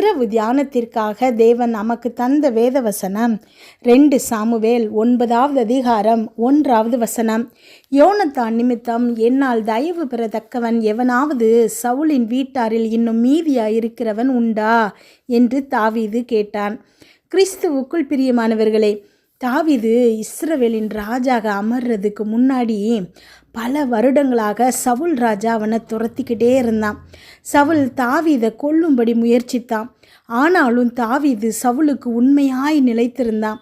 இரவு தியானத்திற்காக தேவன் நமக்கு தந்த வேத வசனம் ரெண்டு சாமுவேல் ஒன்பதாவது அதிகாரம் ஒன்றாவது வசனம். யோனத்தான் நிமித்தம் என்னால் தயவு பெறத்தக்கவன் எவனாவது சவுலின் வீட்டாரில் இன்னும் மீதியாயிருக்கிறவன் உண்டா? என்று தாவீது கேட்டான். கிறிஸ்துவுக்குள் பிரியமானவர்களே தாவிது இஸ்ரவேலின் ராஜாக அமர்றதுக்கு முன்னாடி பல வருடங்களாக சவுல் ராஜா அவனை துரத்திக்கிட்டே இருந்தான். சவுல் தாவீதை கொல்லும்படி முயற்சித்தான். ஆனாலும் தாவீது சவுலுக்கு உண்மையாய் நிலைத்திருந்தான்.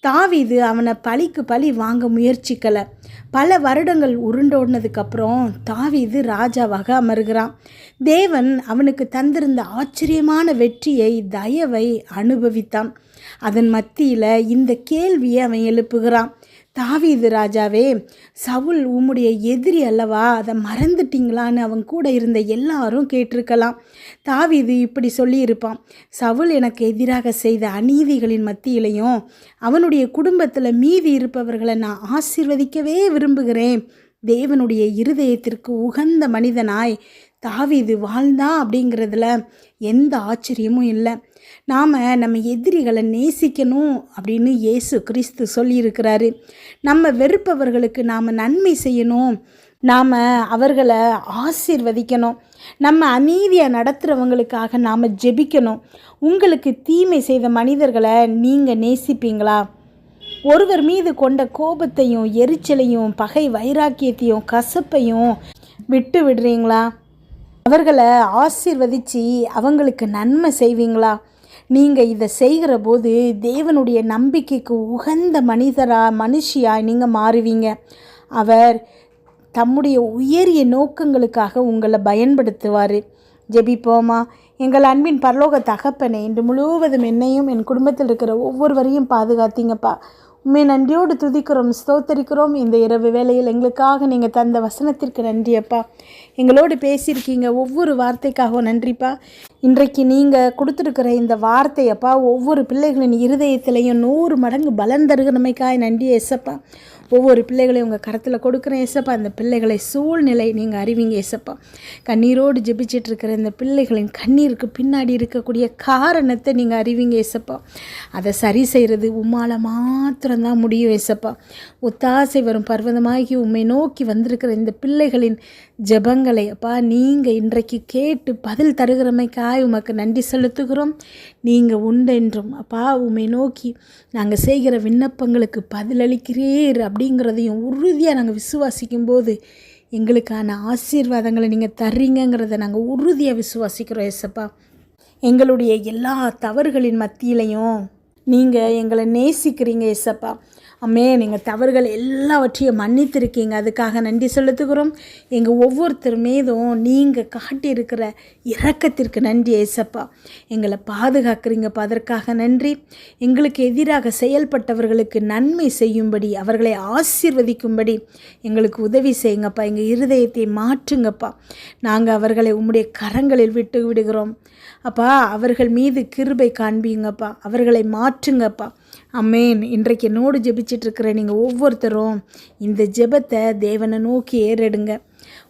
தாவீது அவனை பழிக்கு பழி வாங்க முயற்சிக்கலை. பல வருடங்கள் உருண்டோடினதுக்கப்புறம் தாவீது ராஜாவாக அமர்கிறான். தேவன் அவனுக்கு தந்திருந்த ஆச்சரியமான வெற்றியை தயவை அனுபவித்தான். அதன் மத்தியில் இந்த கேள்வியை அவன் எழுப்புகிறான். தாவீது ராஜாவே சவுல் உம்முடைய எதிரி அல்லவா? அதை மறந்துட்டீங்களான்னு அவன் கூட இருந்த எல்லாரும் கேட்டிருக்கலாம். தாவீது இப்படி சொல்லியிருப்பான் சவுல் எனக்கு எதிராக செய்த அநீதிகளின் மத்தியிலையும் அவனுடைய குடும்பத்தில் மீதி இருப்பவர்களை நான் ஆசிர்வதிக்கவே விரும்புகிறேன். தேவனுடைய இருதயத்திற்கு உகந்த மனிதனாய் தாவிது வாழ்ந்தான் அப்படிங்கிறதுல எந்த ஆச்சரியமும் இல்லை. நாம் நம்ம எதிரிகளை நேசிக்கணும் அப்படின்னு இயேசு கிறிஸ்து சொல்லியிருக்கிறாரு. நம்ம வெறுப்பவர்களுக்கு நாம் நன்மை செய்யணும். நாம் அவர்களை ஆசிர்வதிக்கணும். நம்ம அநீதியாக நடத்துகிறவங்களுக்காக நாம் ஜெபிக்கணும். உங்களுக்கு தீமை செய்த மனிதர்களை நீங்கள் நேசிப்பீங்களா? ஒருவர் மீது கொண்ட கோபத்தையும் எரிச்சலையும் பகை வைராக்கியத்தையும் கசப்பையும் விட்டு விடுறீங்களா? அவர்களை ஆசீர்வதித்து அவங்களுக்கு நன்மை செய்வீங்களா? நீங்கள் இதை செய்கிற போது தேவனுடைய நம்பிக்கைக்கு உகந்த மனிதராக மனுஷியாக நீங்கள் மாறுவீங்க. அவர் தம்முடைய உயரிய நோக்கங்களுக்காக உங்களை பயன்படுத்துவார். ஜெபிப்போமா? எங்கள் அன்பின் பரலோக தகப்பனை இன்று முழுவதும் என்னையும் என் குடும்பத்தில் இருக்கிற ஒவ்வொருவரையும் பாதுகாத்தீங்கப்பா. உண்மை நன்றியோடு துதிக்கிறோம் ஸ்தோத்தரிக்கிறோம். இந்த இரவு வேளையில் எங்களுக்காக நீங்கள் தந்த வசனத்திற்கு நன்றி அப்பா. எங்களோடு பேசியிருக்கீங்க ஒவ்வொரு வார்த்தைக்காகவும் நன்றிப்பா. இன்றைக்கு நீங்கள் கொடுத்துருக்கிற இந்த வார்த்தையப்பா ஒவ்வொரு பிள்ளைகளின் இருதயத்திலையும் நூறு மடங்கு பலன் தருகிறமைக்காய் நன்றி எசப்பா ஒவ்வொரு பிள்ளைகளையும் உங்கள் கரத்தில் கொடுக்குறேன் ஏசப்பா. அந்த பிள்ளைகளை சூழ்நிலை நீங்கள் அறிவிங்க ஏசப்பா. கண்ணீரோடு ஜெபிச்சிட்டு இருக்கிற இந்த பிள்ளைகளின் கண்ணீருக்கு பின்னாடி இருக்கக்கூடிய காரணத்தை நீங்கள் அறிவிங்க ஏசப்பா. அதை சரி செய்கிறது உம்மால் மாத்திரம்தான் முடியும் ஏசப்பா. ஒத்தாசை வரும் பர்வதமாகி உம்மை நோக்கி வந்திருக்கிற இந்த பிள்ளைகளின் ஜெபங்களை அப்பா நீங்கள் இன்றைக்கு கேட்டு பதில் தருகிறமைக்காய் உமக்கு நன்றி செலுத்துகிறோம். நீங்கள் உண்டென்றும் அப்பா உம்மை நோக்கி நாங்கள் செய்கிற விண்ணப்பங்களுக்கு பதிலளிக்கிறீர் அப்படிங்கிறதையும் உறுதியாக நாங்கள் விசுவாசிக்கும் போது எங்களுக்கான ஆசீர்வாதங்களை நீங்கள் தர்றீங்கங்கிறத நாங்கள் உறுதியாக விசுவாசிக்கிறோம் எசப்பா எங்களுடைய எல்லா தவறுகளின் மத்தியிலையும் நீங்கள் எங்களை நேசிக்கிறீங்க எசப்பா அம்மே நீங்கள் தவறுகள் எல்லாவற்றையும் மன்னித்திருக்கீங்க. அதுக்காக நன்றி செலுத்துகிறோம். எங்கள் ஒவ்வொருத்தர் மீதும் நீங்கள் காட்டியிருக்கிற இரக்கத்திற்கு நன்றி ஏசப்பா. எங்களை பாதுகாக்கிறீங்கப்பா. அதற்காக நன்றி. எங்களுக்கு எதிராக செயல்பட்டவர்களுக்கு நன்மை செய்யும்படி அவர்களை ஆசீர்வதிக்கும்படி எங்களுக்கு உதவி செய்யுங்கப்பா. எங்கள் இருதயத்தை மாற்றுங்கப்பா. நாங்கள் அவர்களை உம்முடைய கரங்களில் விட்டு விடுகிறோம் அப்பா அவர்கள் மீது கிருபை காண்பீங்கப்பா. அவர்களை மாற்றுங்கப்பா. அம்மேன். இன்றைக்கு என்னோடு ஜெபிச்சிட்ருக்கிற நீங்கள் ஒவ்வொருத்தரும் இந்த ஜெபத்தை தேவனை நோக்கி ஏறெடுங்க.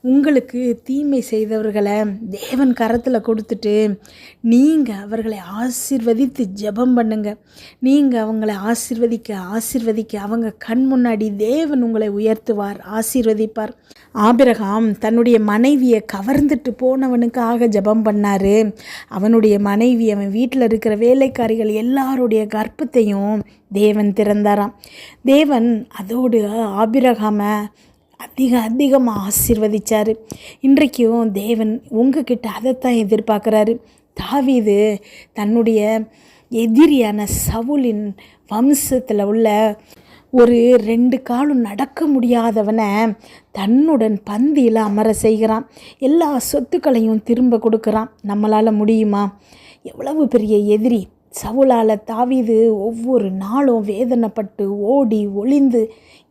உங்களுக்கு தீமை செய்தவர்களை தேவன் கரத்தில் கொடுத்துட்டு நீங்கள் அவர்களை ஆசிர்வதித்து ஜெபம் பண்ணுங்க. நீங்கள் அவங்களை ஆசிர்வதிக்க ஆசிர்வதிக்க அவங்க கண் முன்னாடி தேவன் உங்களை உயர்த்துவார் ஆசிர்வதிப்பார். ஆபிரகாம் தன்னுடைய மனைவியை கவர்ந்துட்டு போனவனுக்காக ஜெபம் பண்ணார். அவனுடைய மனைவி அவன் வீட்டில் இருக்கிற வேலைக்காரிகள் எல்லாருடைய கர்ப்பத்தையும் தேவன் திறந்தாராம். தேவன் அதோடு ஆபிரகாமை அதிக அதிகமாக ஆசிர்வதிச்சார். இன்றைக்கும் தேவன் உங்ககிட்ட அதைத்தான் எதிர்பார்க்குறாரு. தாவீது தன்னுடைய எதிரியான சவுலின் வம்சத்தில் உள்ள ஒரு ரெண்டு காலும் நடக்க முடியாதவனை தன்னுடன் பந்தியில் அமர செய்கிறான். எல்லா சொத்துக்களையும் திரும்ப கொடுக்குறான். நம்மளால் முடியுமா? எவ்வளவு பெரிய எதிரி. சவுலால் தாவிது ஒவ்வொரு நாளும் வேதனைப்பட்டு ஓடி ஒளிந்து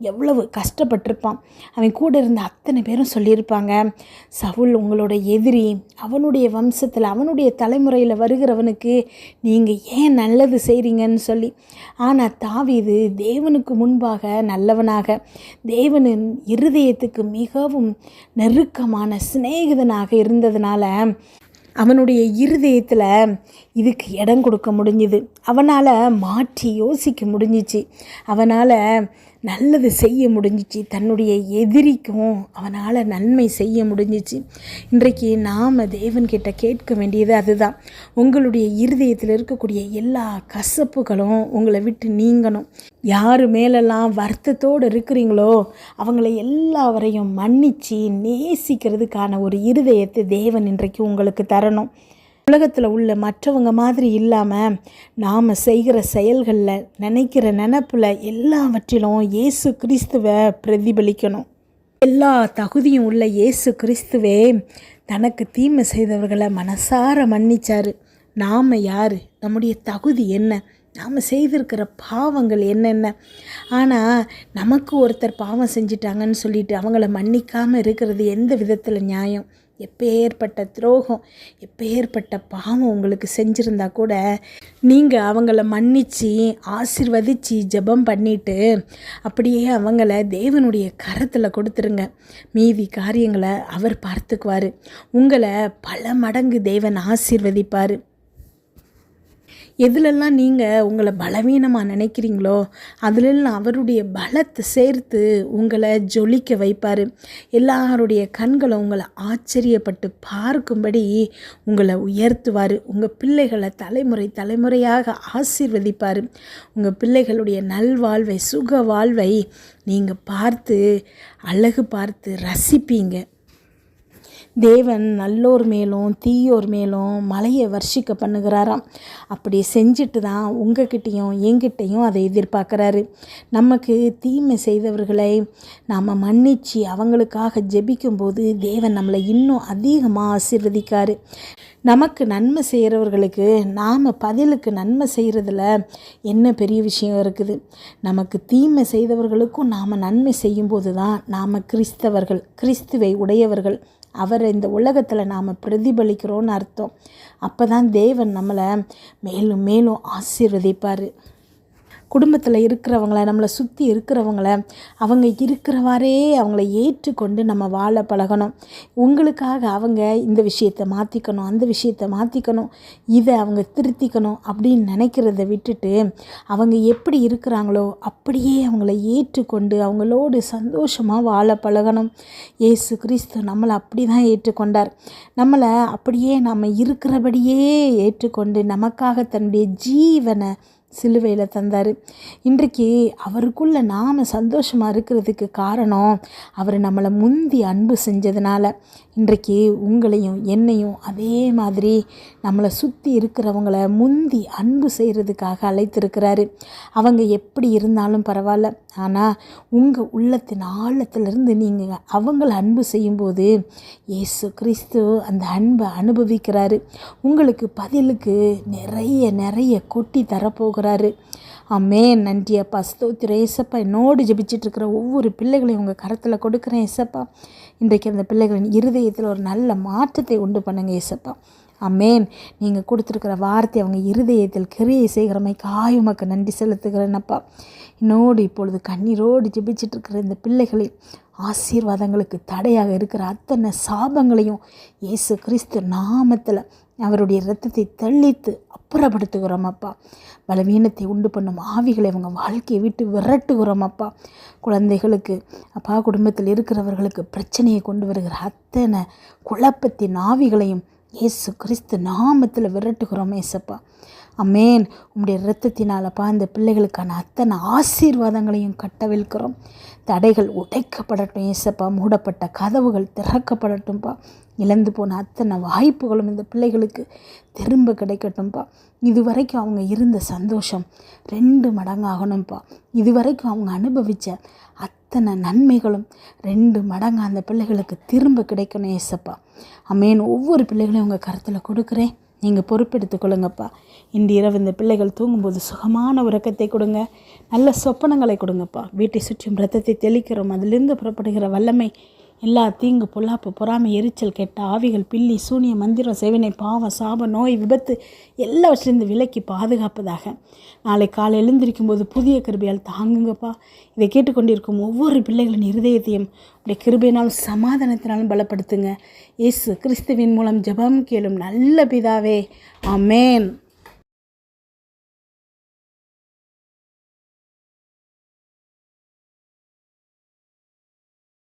எவ்வளவு கஷ்டப்பட்டிருப்பான். அவன் கூட இருந்த அத்தனை பேரும் சொல்லியிருப்பாங்க சவுல் உங்களோட எதிரி அவனுடைய வம்சத்தில் அவனுடைய தலைமுறையில் வருகிறவனுக்கு நீங்கள் ஏன் நல்லது செய்கிறீங்கன்னு சொல்லி. ஆனால் தாவீது தேவனுக்கு முன்பாக நல்லவனாக தேவனின் இருதயத்துக்கு மிகவும் நெருக்கமான சிநேகிதனாக இருந்ததுனால அவனுடைய இருதயத்தில் இதுக்கு இடம் கொடுக்க முடிஞ்சுது. அவனால் மாற்றி யோசிக்க முடிஞ்சிச்சு. அவனால் நல்லது செய்ய முடிஞ்சிச்சு. தன்னுடைய எதிரிக்கும் அவனால் நன்மை செய்ய முடிஞ்சிச்சு. இன்றைக்கு நாம் தேவன்கிட்ட கேட்க வேண்டியது அதுதான். உங்களுடைய இருதயத்தில் இருக்கக்கூடிய எல்லா கசப்புகளும் உங்களை விட்டு நீங்கணும். யார் மேலெல்லாம் வருத்தத்தோடு இருக்கிறீங்களோ அவங்கள எல்லாவரையும் மன்னித்து நேசிக்கிறதுக்கான ஒரு இருதயத்தை தேவன் இன்றைக்கு உங்களுக்கு தரணும். உலகத்தில் உள்ள மற்றவங்க மாதிரி இல்லாமல் நாம் செய்கிற செயல்களில் நினைக்கிற நினப்பில் எல்லாவற்றிலும் இயேசு கிறிஸ்துவை பிரதிபலிக்கணும். எல்லா தகுதியும் உள்ள இயேசு கிறிஸ்துவே தனக்கு தீமை செய்தவர்களை மனசார மன்னிச்சார். நாம் யார்? நம்முடைய தகுதி என்ன? நாம் செய்திருக்கிற பாவங்கள் என்னென்ன? ஆனால் நமக்கு ஒருத்தர் பாவம் செஞ்சிட்டாங்கன்னு சொல்லிட்டு அவங்கள மன்னிக்காமல் இருக்கிறது எந்த விதத்தில் நியாயம்? எப்பேற்பட்ட துரோகம் எப்பேற்பட்ட பாவம் உங்களுக்கு செஞ்சுருந்தா கூட நீங்கள் அவங்கள மன்னித்து ஆசிர்வதித்து ஜெபம் பண்ணிட்டு அப்படியே அவங்கள தேவனுடைய கரத்தில் கொடுத்துருங்க. மீதி காரியங்களை அவர் பார்த்துக்குவார். உங்களை பல மடங்கு தேவன் ஆசிர்வதிப்பார். எதுலெல்லாம் நீங்கள் உங்களை பலவீனமாக நினைக்கிறீங்களோ அதிலெல்லாம் அவருடைய பலத்தை சேர்த்து உங்களை ஜொலிக்க வைப்பார். எல்லாருடைய கண்களை உங்களை ஆச்சரியப்பட்டு பார்க்கும்படி உங்களை உயர்த்துவார். உங்கள் பிள்ளைகளை தலைமுறை தலைமுறையாக ஆசீர்வதிப்பார். உங்கள் பிள்ளைகளுடைய நல்வாழ்வை சுக வாழ்வை நீங்கள் பார்த்து அழகு பார்த்து ரசிப்பீங்க. தேவன் நல்லோர் மேலும் தீயோர் மேலும் மலையை வர்ஷிக்க பண்ணுகிறாராம். அப்படி செஞ்சுட்டு தான் உங்ககிட்டையும் எங்கிட்டையும் அதை எதிர்பார்க்குறாரு. நமக்கு தீமை செய்தவர்களை நாம் மன்னித்து அவங்களுக்காக ஜெபிக்கும்போது தேவன் நம்மளை இன்னும் அதிகமாக ஆசீர்வதிக்காரு. நமக்கு நன்மை செய்கிறவர்களுக்கு நாம் பதிலுக்கு நன்மை செய்கிறதுல என்ன பெரிய விஷயம் இருக்குது? நமக்கு தீமை செய்தவர்களுக்கும் நாம் நன்மை செய்யும்போது தான் நாம் கிறிஸ்தவர்கள் கிறிஸ்துவை உடையவர்கள். அவர் இந்த உலகத்தில் நாம் பிரதிபலிக்கிறோன்னு அர்த்தம். அப்போ தான் தேவன் நம்மளை மேலும் மேலும் ஆசீர்வதிப்பார். குடும்பத்தில் இருக்கிறவங்கள நம்மளை சுற்றி இருக்கிறவங்கள அவங்க இருக்கிறவாறே அவங்கள ஏற்றுக்கொண்டு நம்ம வாழ பழகணும். உங்களுக்காக அவங்க இந்த விஷயத்தை மாற்றிக்கணும் அந்த விஷயத்தை மாற்றிக்கணும் இதை அவங்க திருத்திக்கணும் அப்படின்னு நினைக்கிறத விட்டுட்டு அவங்க எப்படி இருக்கிறாங்களோ அப்படியே அவங்கள ஏற்றுக்கொண்டு அவங்களோடு சந்தோஷமாக வாழ பழகணும். ஏசு கிறிஸ்து நம்மளை அப்படி தான் ஏற்றுக்கொண்டார். நம்மளை அப்படியே நம்ம இருக்கிறபடியே ஏற்றுக்கொண்டு நமக்காக தன்னுடைய ஜீவனை சிலுவையில் தந்தார். இன்றைக்கு அவருக்குள்ளே நாம் சந்தோஷமாக இருக்கிறதுக்கு காரணம் அவர் நம்மளை முந்தி அன்பு செஞ்சதுனால. இன்றைக்கு உங்களையும் என்னையும் அதே மாதிரி நம்மளை சுற்றி இருக்கிறவங்கள முந்தி அன்பு செய்கிறதுக்காக அழைத்திருக்கிறாரு. அவங்க எப்படி இருந்தாலும் பரவாயில்ல. ஆனால் உங்கள் உள்ளத்தின் ஆழத்திலிருந்து நீங்கள் அவங்கள அன்பு செய்யும்போது இயேசு கிறிஸ்து அந்த அன்பை அனுபவிக்கிறாரு. உங்களுக்கு பதிலுக்கு நிறைய நிறைய கொட்டி தரப்போகிறாரு அம்மே நன்றி அப்பா. ஸ்தோத்திர ஏசப்பா என்னோடு ஜெபிச்சிட்டு இருக்கிற ஒவ்வொரு பிள்ளைகளையும் உங்கள் கரத்தில் கொடுக்குறேன் ஏசப்பா. இன்றைக்கு அந்த பிள்ளைகளின் இருதயத்தில் ஒரு நல்ல மாற்றத்தை உண்டு பண்ணுங்கள் ஏசப்பா. அம்மேன் நீங்கள் கொடுத்துருக்கிற வார்த்தை அவங்க இருதயத்தில் கிரியை செய்கிறமை காயுமக்கு நன்றி செலுத்துகிறேனப்பா என்னோடு இப்பொழுது கண்ணீரோடு ஜெபிச்சிட்ருக்கிற இந்த பிள்ளைகளின் ஆசீர்வாதங்களுக்கு தடையாக இருக்கிற அத்தனை சாபங்களையும் இயேசு கிறிஸ்து நாமத்தில் அவருடைய ரத்தத்தை தள்ளித்து அப்புறப்படுத்துகிறோம் அப்பா பலவீனத்தை உண்டு பண்ணும் ஆவிகளை அவங்க வாழ்க்கையை விட்டு விரட்டுகிறோம் அப்பா குழந்தைகளுக்கு அப்பா குடும்பத்தில் இருக்கிறவர்களுக்கு பிரச்சனையை கொண்டு வருகிற அத்தனை குழப்பத்தின் ஆவிகளையும் இயேசு கிறிஸ்து நாமத்தில் விரட்டுகிறோம் ஏசப்பா. அம்மேன் உம்முடைய இரத்தத்தினாலப்பா இந்த பிள்ளைகளுக்கான அத்தனை ஆசீர்வாதங்களையும் கட்டவிழ்க்கிறோம். தடைகள் உடைக்கப்படட்டும் ஏசப்பா மூடப்பட்ட கதவுகள் திறக்கப்படட்டும்ப்பா இழந்து போன அத்தனை வாய்ப்புகளும் இந்த பிள்ளைகளுக்கு திரும்ப கிடைக்கட்டும்ப்பா இதுவரைக்கும் அவங்க இருந்த சந்தோஷம் ரெண்டு மடங்காகணும்ப்பா இதுவரைக்கும் அவங்க அனுபவித்த அத்தனை நன்மைகளும் ரெண்டு மடங்கு அந்த பிள்ளைகளுக்கு திரும்ப கிடைக்கணும் ஏசப்பா. அமேன். ஒவ்வொரு பிள்ளைகளையும் உங்கள் கருத்தில் கொடுக்குறேன். நீங்கள் பொறுப்பெடுத்து கொள்ளுங்கப்பா. இன்று இரவு இந்த பிள்ளைகள் தூங்கும்போது சுகமான உறக்கத்தை கொடுங்க. நல்ல சொப்பனங்களை கொடுங்கப்பா. வீட்டை சுற்றும் ரத்தத்தை தெளிக்கிறோம். அதிலிருந்து புறப்படுகிற வல்லமை எல்லா தீங்கு பொல்லாப்பு பொறாமை எரிச்சல் கெட்ட ஆவிகள் பில்லி சூனிய மந்திரம் சேவனை பாவம் சாபம் நோய் விபத்து எல்லாவற்றிலிருந்து விலக்கி பாதுகாப்பதாக. நாளை காலை எழுந்திருக்கும் போது புதிய கிருபையால் தாங்குங்கப்பா. இதை கேட்டுக்கொண்டிருக்கும் ஒவ்வொரு பிள்ளைகளின் இருதயத்தையும் உடைய கிருபையினாலும் சமாதானத்தினாலும் பலப்படுத்துங்க. இயேசு கிறிஸ்துவின் மூலம் ஜபம் கேளும் நல்ல பிதாவே. ஆமென்.